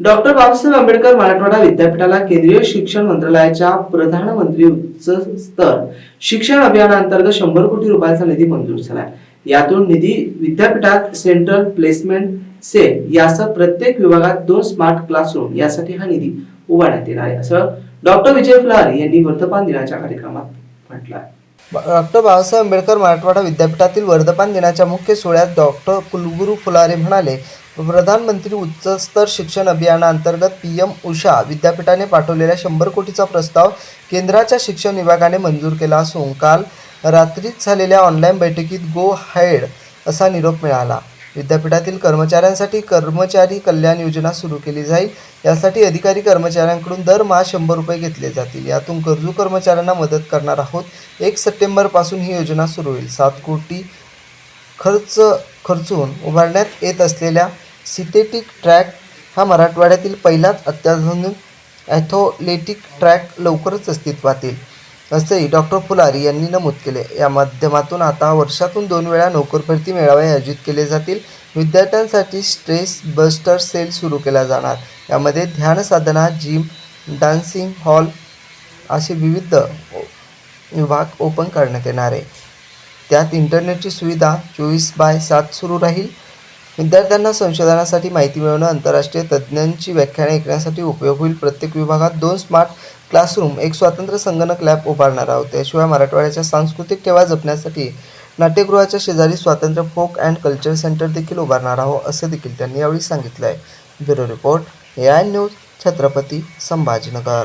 Doctor Babasaheb Ambedkar Marathwada विद्यापीठाला केंद्रीय शिक्षण मंत्रालयाच्या प्रधानमंत्री उच्च स्तर शिक्षण अभियानांतर्गत शंभर कोटी रुपयाचा निधी मंजूर झाला यातून निधी विद्यापीठात सेंट्रल प्लेसमेंट सेल यासह प्रत्येक विभागात दोन स्मार्ट क्लासरूम यासाठी हा निधी उभारण्यात येणार आहे. असं डॉक्टर विजय फुलारी यांनी वर्तमान दिनाच्या कार्यक्रमात म्हटलं आहे. डॉक्टर बाबासाहेब आंबेडकर मराठवाडा विद्यापीठातील वर्धमान दिनाच्या मुख्य सोहळ्यात डॉक्टर कुलगुरू फुलारे म्हणाले प्रधानमंत्री उच्चस्तर शिक्षण अभियानाअंतर्गत पी एम उषा विद्यापीठाने पाठवलेल्या शंभर कोटीचा प्रस्ताव केंद्राच्या शिक्षण विभागाने मंजूर केला असून काल रात्रीच झालेल्या ऑनलाईन बैठकीत गो हेड असा निरोप मिळाला. विद्यापीठातील कर्मचाऱ्यांसाठी कर्मचारी कल्याण योजना सुरू केली जाईल. यासाठी अधिकारी कर्मचाऱ्यांकडून दरमहा शंभर रुपये घेतले जातील. यातून गरजू कर्मचाऱ्यांना मदत करणार आहोत. एक सप्टेंबरपासून ही योजना सुरू होईल. सात कोटी खर्च खर्चून उभारण्यात येत असलेल्या सिंथेटिक ट्रॅक हा मराठवाड्यातील पहिलाच अत्याधुनिक ॲथोलेटिक ट्रॅक लवकरच अस्तित्वात येईल. असेही डॉक्टर फुलारी यांनी नमूद केले. या माध्यमातून आता वर्षातून दोन वेळा नोकर भरती मेळावे आयोजित केले जातील. विद्यार्थ्यांसाठी स्ट्रेस बस्टर सेल सुरू केला जाणार. यामध्ये ध्यान साधना जिम डान्सिंग हॉल असे विविध विभाग ओपन करण्यात येणार आहे. त्यात इंटरनेटची सुविधा चोवीस बाय सात सुरू राहील. विद्यार्थ्यांना संशोधनासाठी माहिती मिळवणं आंतरराष्ट्रीय तज्ज्ञांची व्याख्याने ऐकण्यासाठी उपयोग होईल. प्रत्येक विभागात दोन स्मार्ट क्लासरूम एक स्वतंत्र संगणक लॅब उभारणार आहोत. त्याशिवाय मराठवाड्याच्या सांस्कृतिक ठेवा जपण्यासाठी नाट्यगृहाच्या शेजारी स्वातंत्र्य फोक अँड कल्चर सेंटर देखील उभारणार आहोत असं देखील त्यांनी यावेळी सांगितलं आहे bureau report A I news Chhatrapati Sambhajinagar.